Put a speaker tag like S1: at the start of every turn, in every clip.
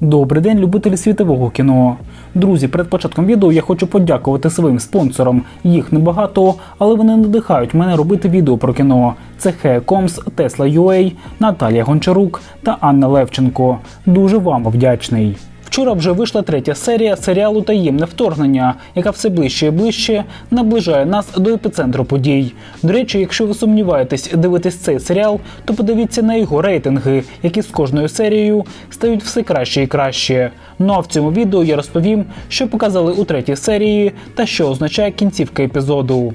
S1: Добрий день, любителі світового кіно. Друзі, перед початком відео я хочу подякувати своїм спонсорам. Їх небагато, але вони надихають мене робити відео про кіно. Це Хекомс, Тесла Юей, Наталія Гончарук та Анна Левченко. Дуже вам вдячний. Вчора вже вийшла третя серія серіалу Таємне вторгнення, яка все ближче і ближче наближає нас до епіцентру подій. До речі, якщо ви сумніваєтесь дивитись цей серіал, то подивіться на його рейтинги, які з кожною серією стають все краще і краще. Ну а в цьому відео я розповім, що показали у третій серії та що означає кінцівка епізоду.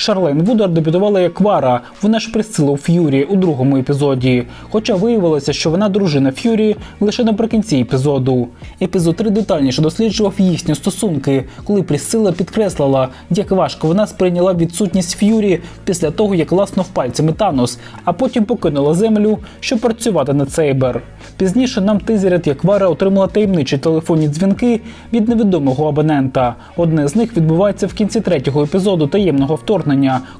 S1: Шарлен Вудар дебютувала як Вара, вона ж присцила у Ф'юрі у другому епізоді. Хоча виявилося, що вона дружина Ф'юрі лише наприкінці епізоду. Епізод 3 детальніше досліджував їхні стосунки, коли Присцила підкреслила, як важко вона сприйняла відсутність Ф'юрі після того, як ласнув пальцями Танос, а потім покинула землю, щоб працювати на Сейбер. Пізніше нам тизерять, як Вара отримала таємничі телефонні дзвінки від невідомого абонента. Одне з них відбувається в кінці третього епізоду таємного вторгнення,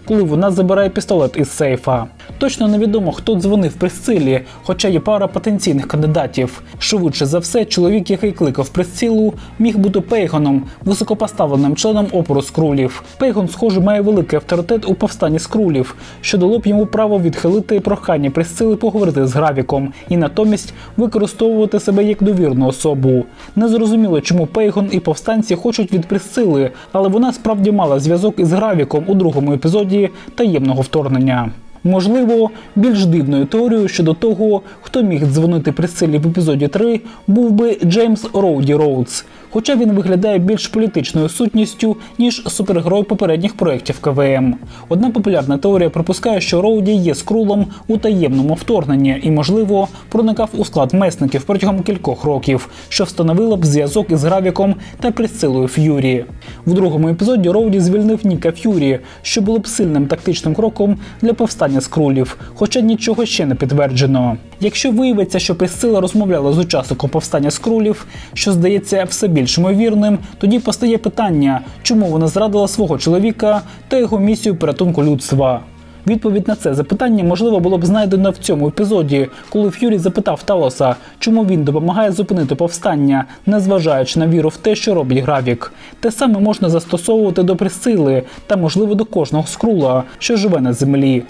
S1: коли вона забирає пістолет із сейфа. Точно невідомо, хто дзвонив Присцилі, хоча є пара потенційних кандидатів. Швидше за все, чоловік, який кликав Присцилу, міг бути Пейгоном, високопоставленим членом опору скрулів. Пейгон, схоже, має великий авторитет у повстанні скрулів, що дало б йому право відхилити прохання Присцили поговорити з Гравіком і натомість використовувати себе як довірну особу. Незрозуміло, чому Пейгон і повстанці хочуть від Присцили, але вона справді мала зв'язок із Гравіком у другому епізоді таємного вторгнення. Можливо, більш дивною теорією щодо того, хто міг дзвонити Присцилі в епізоді 3, був би Джеймс Роуді Роудс, хоча він виглядає більш політичною сутністю, ніж супергерой попередніх проєктів КВМ. Одна популярна теорія припускає, що Роуді є скрулом у таємному вторгненні і, можливо, проникав у склад месників протягом кількох років, що встановило б зв'язок із Гравіком та Присцилою Ф'юрі. В другому епізоді Роуді звільнив Ніка Ф'юрі, що було б сильним тактичним кроком для повстання скрулів, хоча нічого ще не підтверджено. Якщо виявиться, що Присцила розмовляла з учасником повстання скрулів, що здається все більш ймовірним, тоді постає питання, чому вона зрадила свого чоловіка та його місію порятунку людства. Відповідь на це запитання можливо було б знайдено в цьому епізоді, коли Ф'юрі запитав Талоса, чому він допомагає зупинити повстання, незважаючи на віру в те, що робить Гравік. Те саме можна застосовувати до присили та, можливо, до кожного скрула, що живе на землі.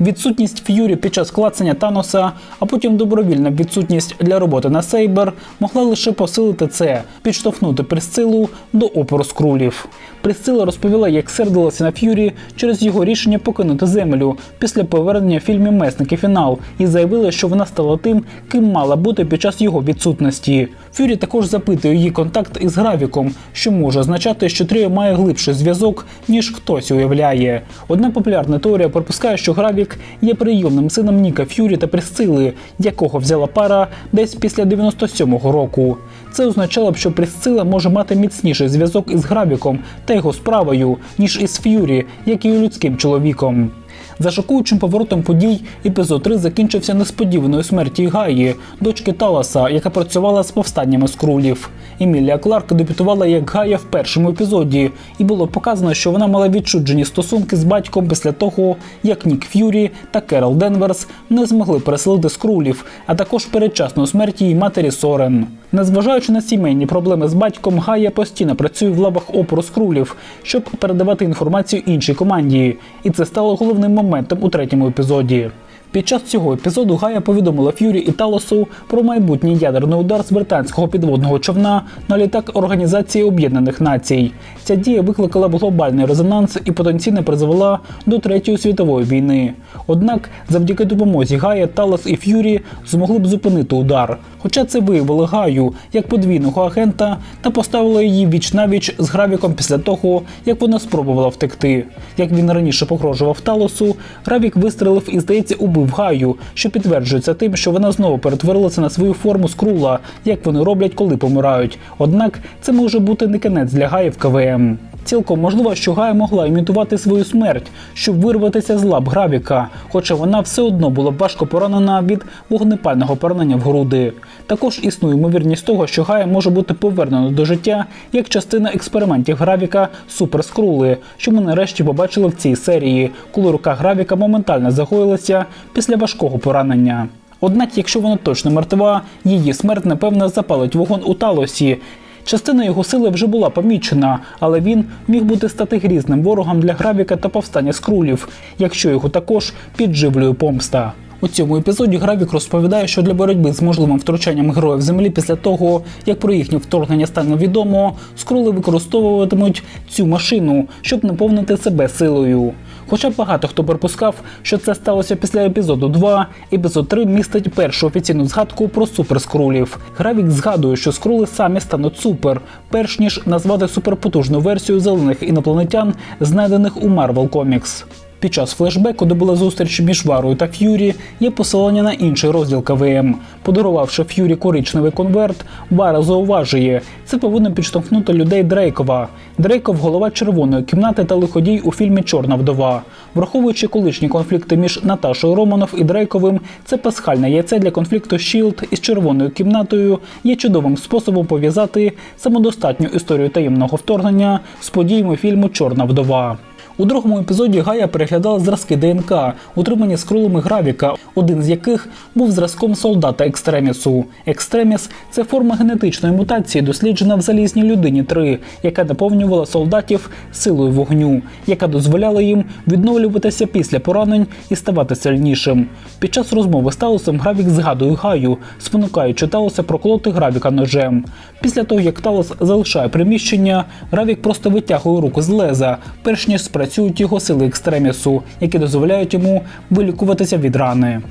S1: Відсутність Ф'юрі під час клацання Таноса, а потім добровільна відсутність для роботи на Сейбер могла лише посилити це, підштовхнути присцилу до опору скрулів. Присцила розповіла, як сердилася на Ф'юрі через його рішення покинути землю після повернення фільмі Месники фінал і заявила, що вона стала тим, ким мала бути під час його відсутності. Ф'юрі також запитує її контакт із Гравіком, що може означати, що Тріо має глибший зв'язок, ніж хтось уявляє. Одна популярна теорія припускає, що Гравік є прийомним сином Ніка Ф'юрі та Присцили, якого взяла пара десь після 97-го року. Це означало б, що Присцила може мати міцніший зв'язок із Гравіком та його справою, ніж із Ф'юрі, як і людським чоловіком. За шокуючим поворотом подій, епізод 3 закінчився несподіваною смерті Гаї, дочки Таласа, яка працювала з повстаннями скрулів. Емілія Кларк дебютувала як Гая в першому епізоді, і було показано, що вона мала відчуджені стосунки з батьком після того, як Нік Ф'юрі та Керол Денверс не змогли переселити скрулів, а також передчасну смерть її матері Сорен. Незважаючи на сімейні проблеми з батьком, Гая постійно працює в лавах опору скрулів, щоб передавати інформацію іншій команді, і це стало головним моментом у третьому епізоді. Під час цього епізоду Гая повідомила Ф'юрі і Талосу про майбутній ядерний удар з британського підводного човна на літак Організації Об'єднаних Націй. Ця дія викликала б глобальний резонанс і потенційно призвела до Третьої світової війни. Однак, завдяки допомозі Гая, Талос і Ф'юрі змогли б зупинити удар. Хоча це виявили Гаю як подвійного агента та поставили її віч навіч з Гравіком після того, як вона спробувала втекти. Як він раніше погрожував Талосу, Гравік вистрелив і, здається, убив Гаю, що підтверджується тим, що вона знову перетворилася на свою форму скрула, як вони роблять, коли помирають. Однак це може бути не кінець для гаїв в КВМ. Цілком можливо, що Гая могла імітувати свою смерть, щоб вирватися з лап Гравіка, хоча вона все одно була важко поранена від вогнепального поранення в груди. Також існує ймовірність того, що Гая може бути повернена до життя як частина експериментів Гравіка Суперскрули, що ми нарешті побачили в цій серії, коли рука Гравіка моментально загоїлася після важкого поранення. Однак, якщо вона точно мертва, її смерть напевно запалить вогонь у Талосі. Частина його сили вже була помічена, але він міг бути стати грізним ворогом для Гравіка та повстання скрулів, якщо його також підживлює помста. У цьому епізоді Гравік розповідає, що для боротьби з можливим втручанням героїв землі після того, як про їхнє вторгнення стане відомо, скрули використовуватимуть цю машину, щоб наповнити себе силою. Хоча багато хто припускав, що це сталося після епізоду 2, епізод 3 містить першу офіційну згадку про суперскрулів. Гравік згадує, що скрули самі стануть супер, перш ніж назвати суперпотужну версію зелених інопланетян, знайдених у Marvel Comics. Під час флешбеку, де була зустріч між Варою та Ф'юрі, є посилання на інший розділ КВМ. Подарувавши Ф'юрі коричневий конверт, Вара зауважує, це повинно підштовхнути людей Дрейкова. Дрейков голова червоної кімнати та лиходій у фільмі Чорна вдова. Враховуючи колишні конфлікти між Наташою Романов і Дрейковим, це пасхальне яйце для конфлікту Щілд із червоною кімнатою є чудовим способом пов'язати самодостатню історію таємного вторгнення з подіями фільму Чорна вдова. У другому епізоді Гая переглядала зразки ДНК, утримані скрулами Гравіка, один з яких був зразком солдата Екстремісу. Екстреміс це форма генетичної мутації, досліджена в залізній людині 3, яка наповнювала солдатів силою вогню, яка дозволяла їм відновлюватися після поранень і ставати сильнішим. Під час розмови з Талосом Гравік згадує Гаю, спонукаючи Талоса проколоти Гравіка ножем. Після того, як Талос залишає приміщення, Гравік просто витягує руку з леза, перш ніж спрацюють його сили екстремісу, які дозволяють йому вилікуватися від рани.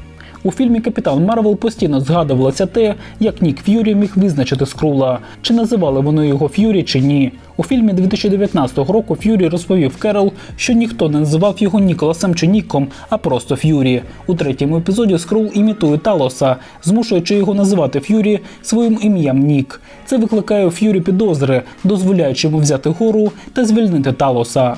S1: У фільмі Капітан Марвел постійно згадувалося те, як Нік Ф'юрі міг визначити скрула, чи називали вони його Ф'юрі чи ні. У фільмі 2019 року Ф'юрі розповів Керол, що ніхто не називав його Ніколасом чи Ніком, а просто Ф'юрі. У третьому епізоді Скрул імітує Талоса, змушуючи його називати Ф'юрі своїм ім'ям Нік. Це викликає у Ф'юрі підозри, дозволяючи йому взяти гору та звільнити Талоса.